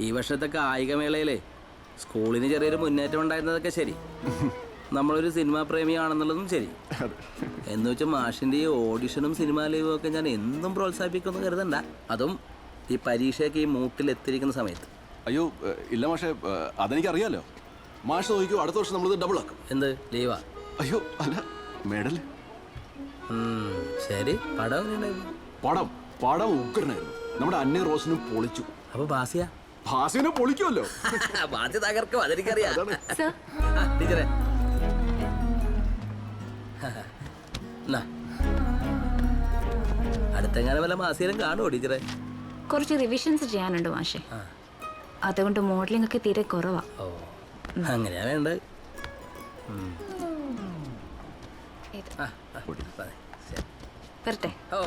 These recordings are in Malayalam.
ഈ വർഷത്തെ കായികമേളയിലെ സ്കൂളിന് ചെറിയൊരു മുന്നേറ്റം ഉണ്ടായിരുന്നതൊക്കെ ശരി. നമ്മളൊരു സിനിമാ പ്രേമിയാണെന്നുള്ളതും ശരി. എന്ന് വെച്ചാൽ മാഷിന്റെ ഈ ഓഡിഷനും സിനിമാ ലൈവും ഒക്കെ ഞാൻ എന്നും പ്രോത്സാഹിപ്പിക്കുമെന്ന് കരുതണ്ട. അതും ഈ പരീക്ഷയൊക്കെ ഈ മൂക്കിൽ എത്തിയിരിക്കുന്ന സമയത്ത്. അയ്യോ ഇല്ല മാഷെ അതെനിക്കറിയാലോ. മാഷ് നോക്കിയോ അടുത്ത വർഷം നമ്മളിത് ഡബിൾ ആക്കും. എന്ത് ലീവാ? അയ്യോ അല്ല മെഡൽ ശരി. പടം പടം പടം ഉഗ്രനായിരുന്നു. നമ്മുടെ അന്നേ റോസിനും പൊളിച്ചു. അപ്പൊ ബാസിയ? ഭാസിനെ പൊളിക്കുമല്ലോ. ബാധ്യ തകർക്കും അതെനിക്കറിയാം. ടീച്ചറെ. അടുത്തെങ്ങാനും വല്ല മാസിയിലും കാണുമോ ടീച്ചറെ? കുറച്ച് റിവിഷൻസ് ചെയ്യാനുണ്ട് മാഷെ. അതുകൊണ്ട് മോഡലിംഗ് ഒക്കെ തീരെ കുറവാ. ഓ അങ്ങനെയാ വേണ്ടത്. വരട്ടെ. ഓ.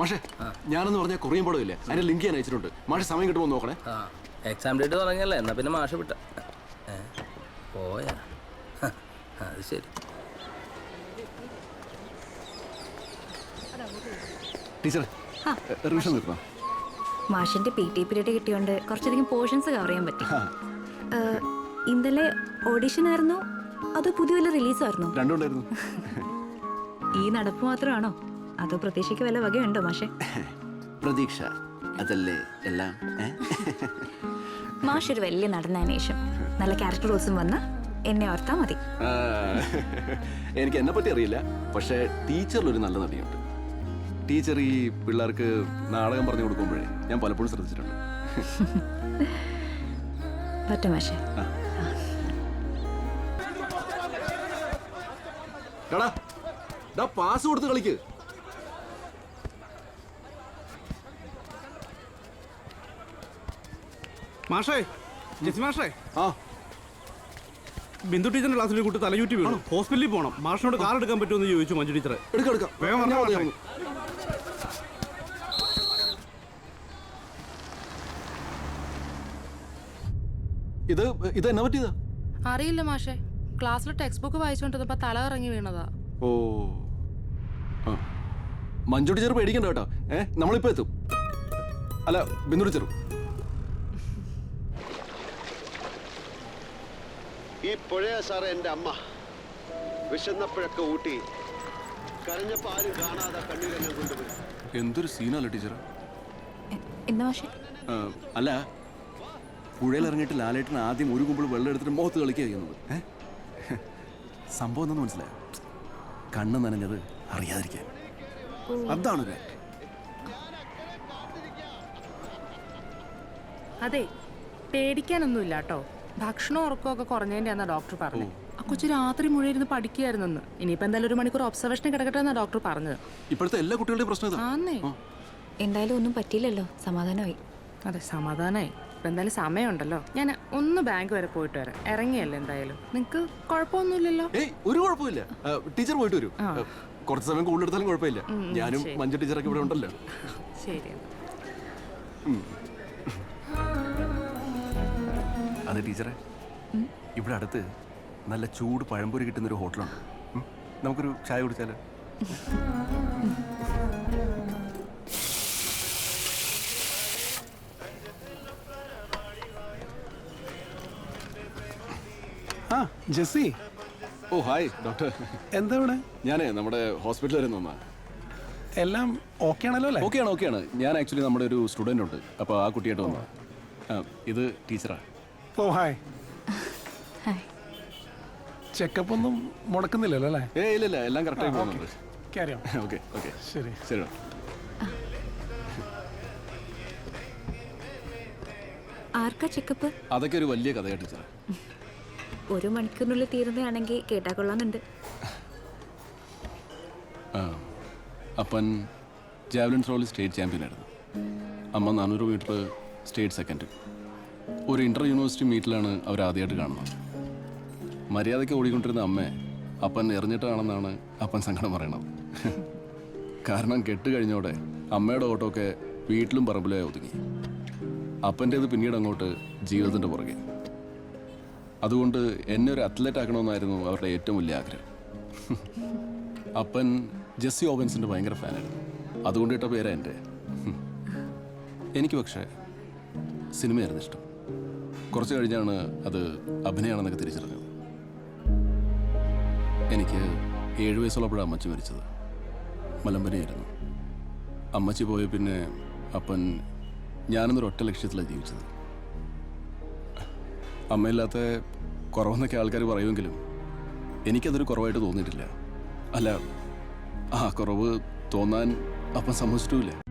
മാഷെ ഞാനെന്ന് പറഞ്ഞ കൊറിയൻ പടം ഇല്ലേ അതിന്റെ ലിങ്ക് ഞാൻ അയച്ചിട്ടുണ്ട്. മാഷെ സമയം കിട്ടുമ്പോൾ നോക്കണേ. ആ എക്സാം ഡേറ്റ് തുടങ്ങിയല്ലേ? എന്നാ പിന്നെ മാഷ വിട്ട. പോയാ. അത് ശരി. ടീച്ചർ. റിവിഷൻ തീർന്നോ മാഷിന്റെ പി ടി പീരീഡ് കിട്ടിയോണ്ട് കുറച്ചധികം പോർഷൻസ് കവർ ചെയ്യാൻ പറ്റി. ഇന്നലെ ഓഡിഷൻ ആയിരുന്നോ അതോ പുതിയ വല്ല റിലീസ് ആയിരുന്നോ? രണ്ടുണ്ടായിരുന്നു ഈ നടപ്പ് മാത്രമാണോ? അതോ പ്രതീക്ഷയ്ക്ക് വല്ല വകയുണ്ടോ മാഷെ? പ്രതീക്ഷ. അതല്ലേ എല്ലാം? മാഷ് ഒരു വലിയ നടന്നതിന് ശേഷം നല്ല ക്യാരക്ടർ റോൾസും വന്ന് എന്നെ ഓർത്താ മതി. എനിക്ക് എന്നെ പറ്റി അറിയില്ല. പക്ഷേ ടീച്ചറിലൊരു നല്ല നടിയുണ്ട്. ടീച്ചർ ഈ പിള്ളേർക്ക് നാടകം പറഞ്ഞു കൊടുക്കുമ്പോഴേ ഞാൻ പലപ്പോഴും ശ്രദ്ധിച്ചിട്ടുണ്ട്. പറ്റും മാഷെ? പാസ് കൊടുത്ത് കളിക്ക്. മാഷേ ജെസി മാഷേ. ആ. ബിന്ദു ടീച്ചറിന്റെ ക്ലാസ്സിൽ കുട്ടി തലയൂറ്റി വീണു. ഹോസ്പിറ്റലിൽ പോകണം മാഷിനോട് കാർ എടുക്കാൻ പറ്റുമെന്ന് ചോദിച്ചു മഞ്ജു ടീച്ചർ എടുക്കാം എടുക്കാം. വേഗം ഞാൻ ഇത് ഇത് എന്നാ പറ്റിയതാ? അറിയില്ല മാഷെ. ക്ലാസ്സിൽ ടെക്സ്റ്റ് ബുക്ക് വായിച്ചുകൊണ്ടിരുന്നപ്പോ തല ഇറങ്ങി വീണതാ. ഓ. ആ. മഞ്ജു ടീച്ചർ പേടിക്കണ്ട കേട്ടോ. ഏ നമ്മളിപ്പോ എത്തും. അല്ല ബിന്ദു ടീച്ചർ ഈ പുഴയ സാറേ എന്റെ അമ്മ. വിശന്നപ്പോഴൊക്കെ ഊട്ടി. കരഞ്ഞപ്പോൾ ആരും കാണാതെ കണ്ണീരെല്ലാം കൊണ്ടുപോയി. എന്തൊരു സീനല്ല ടീച്ചർ എന്താ അല്ല പുഴയിൽ ഇറങ്ങിയിട്ട് ലാലേട്ടൻ ആദ്യം ഒരു കുമ്പിൾ വെള്ളം എടുത്തിട്ട് മുഖത്ത് കളിക്കുക ചെയ്യുന്നത് സംഭവം എന്താണെന്ന് മനസ്സിലായ? കണ്ണ് നനഞ്ഞത് അറിയാതിരിക്കാൻ. അതാണ്. അതെ പേടിക്കാനൊന്നുമില്ല കേട്ടോ ഭക്ഷണം ഉറക്കമൊക്കെ കുറഞ്ഞതിന്റെ ഡോക്ടർ പറഞ്ഞു ആ കൊച്ചു രാത്രി മുഴുവൻ ഇരുന്ന് പഠിക്കുകയായിരുന്നെന്ന്. ഇനിയിപ്പോ എന്തായാലും ഒരു മണിക്കൂർ ഒബ്സർവേഷൻ കിടക്കട്ടെ എന്നാ ഡോക്ടർ പറഞ്ഞത്. ഇപ്പോഴത്തെ എല്ലാ കുട്ടികളുടെയും പ്രശ്നം ഇതാ. ആന്നേ. എന്തായാലും ഒന്നും പറ്റിയില്ലല്ലോ. സമാധാനമായി. അതെ സമാധാനമായി. ഇപ്പൊ എന്തായാലും സമയമുണ്ടല്ലോ. ഞാൻ ഒന്ന് ബാങ്ക് വരെ പോയിട്ട് വരാം. ഇറങ്ങിയല്ലേ എന്തായാലും. നിങ്ങക്ക് കുഴപ്പമൊന്നുമില്ലല്ലോ? ഏയ് ഒരു കുഴപ്പമില്ല. ആ, ടീച്ചർ പോയിട്ട് വരും. ആ. ആ, കുറച്ച് സമയം കൂടുതൽ എടുത്താലും കുഴപ്പമില്ല. ഞാനും. മഞ്ജു ടീച്ചറൊക്കെ ഇവിടെ ഉണ്ടല്ലോ. ശരി അതെ ടീച്ചറെ. ഇവിടെ അടുത്ത് നല്ല ചൂട് പഴംപൊരി കിട്ടുന്ന ഒരു ഹോട്ടലുണ്ട് നമുക്കൊരു ചായ കുടിച്ചാലോ? ആ ജെസ്സി. ഓ ഹായ് ഡോക്ടർ. എന്താ ഇവിടെ? ഞാനേ നമ്മുടെ ഹോസ്പിറ്റലിൽ വരെ നിന്നാ. എല്ലാം ഓക്കെ ആണല്ലോ അല്ലേ? ഓക്കെയാണ് ഓക്കെയാണ്. ഞാൻ ആക്ച്വലി നമ്മുടെ ഒരു സ്റ്റുഡന്റ് ഉണ്ട്. അപ്പോൾ ആ കുട്ടിയായിട്ട് വന്നു ഇത് ടീച്ചറാ. ഓ ഹായ് ഹായ് ചെക്കപ്പ് ഒന്നും മുടക്കുന്നില്ലല്ലോ അല്ലേ? ഏ ഇല്ല ഇല്ല എല്ലാം കറക്റ്റായി പോകുന്നുണ്ട്. കാര്യം ഓക്കെ ഓക്കെ ശരി. ശരി ഡോക്ടർ ആർക്കാ ചെക്കപ്പ് അതൊക്കെ ഒരു വലിയ കഥയായിട്ട് ടീച്ചറെ. ഒരു മണിക്കൂറിനുള്ളിൽ തീരുന്നതാണെങ്കിൽ കേട്ടാ കൊള്ളാന്നുണ്ട് ആ. അപ്പൻ ജാവലിൻ ത്രോയിൽ സ്റ്റേറ്റ് ചാമ്പ്യനായിരുന്നു. അമ്മ നാനൂറ് മീറ്റർ സ്റ്റേറ്റ് സെക്കൻഡ്. ഒരു ഇന്റർ യൂണിവേഴ്സിറ്റി മീറ്റിലാണ് അവർ ആദ്യമായിട്ട് കാണുന്നത്. മര്യാദയ്ക്ക് ഓടിക്കൊണ്ടിരുന്ന അമ്മയെ അപ്പൻ എറിഞ്ഞിട്ടാണെന്നാണ് അപ്പൻ സങ്കടം പറയണത്. കാരണം കെട്ട് കഴിഞ്ഞോടെ അമ്മയുടെ ഓട്ടമൊക്കെ വീട്ടിലും പറമ്പിലായി ഒതുങ്ങി. അപ്പന്റേത് പിന്നീട് അങ്ങോട്ട് ജീവിതത്തിന്റെ പുറകെ. അതുകൊണ്ട് എന്നെ ഒരു അത്ലറ്റ് ആക്കണമെന്നായിരുന്നു അവരുടെ ഏറ്റവും വലിയ ആഗ്രഹം. അപ്പൻ ജെസ്സി ഓവൻസിന്റെ ഭയങ്കര ഫാനായിരുന്നു. അതുകൊണ്ട് ഇട്ട പേരാ എന്റെ. എനിക്ക് പക്ഷേ സിനിമയായിരുന്നു ഇഷ്ടം. കുറച്ച് കഴിഞ്ഞാണ് അത് അഭിനയാണെന്നൊക്കെ തിരിച്ചറിഞ്ഞത്. എനിക്ക് ഏഴ് വയസ്സുള്ളപ്പോഴാണ് അമ്മച്ചി മരിച്ചത്. മലമ്പനിയായിരുന്നു. അമ്മച്ചി പോയ പിന്നെ അപ്പൻ ഞാനെന്നൊരു ഒറ്റ ലക്ഷ്യത്തിലാണ് ജീവിച്ചത്. അമ്മയില്ലാത്ത കുറവെന്നൊക്കെ ആൾക്കാർ പറയുമെങ്കിലും എനിക്കതൊരു കുറവായിട്ട് തോന്നിയിട്ടില്ല. അല്ല ആ കുറവ് തോന്നാൻ അപ്പം സമ്മതിച്ചിട്ടുമില്ല.